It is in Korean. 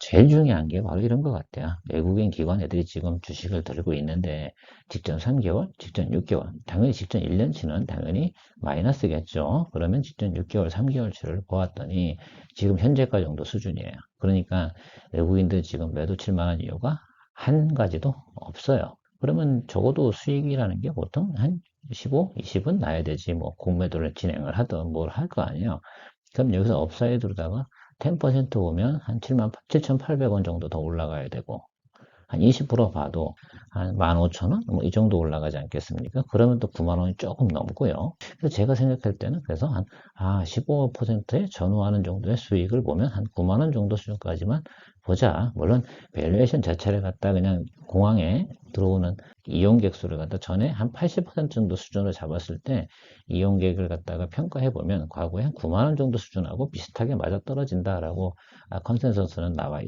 제일 중요한 게 바로 이런 것 같아요. 외국인 기관 애들이 지금 주식을 들고 있는데 직전 3개월, 직전 6개월, 당연히 직전 1년치는 당연히 마이너스겠죠. 그러면 직전 6개월, 3개월치를 보았더니 지금 현재가 정도 수준이에요. 그러니까 외국인들 지금 매도 칠 만한 이유가 한 가지도 없어요. 그러면 적어도 수익이라는 게 보통 한 15, 20은 나야 되지. 뭐 공매도를 진행을 하든 뭘 할 거 아니에요. 그럼 여기서 업사이드로다가 10% 오면 한 7만 7,800원 정도 더 올라가야 되고 한 20% 봐도 한 15,000원 뭐 이 정도 올라가지 않겠습니까? 그러면 또 9만 원이 조금 넘고요. 그래서 제가 생각할 때는 그래서 한 아, 15%에 전후하는 정도의 수익을 보면 한 9만 원 정도 수준까지만 보자. 물론 밸류에이션 자체를 갖다 그냥 공항에 들어오는 이용객 수를 갖다 전에 한 80% 정도 수준으로 잡았을 때 이용객을 갖다가 평가해 보면 과거에 한 9만 원 정도 수준하고 비슷하게 맞아 떨어진다라고 아, 컨센서스는 나와 있다.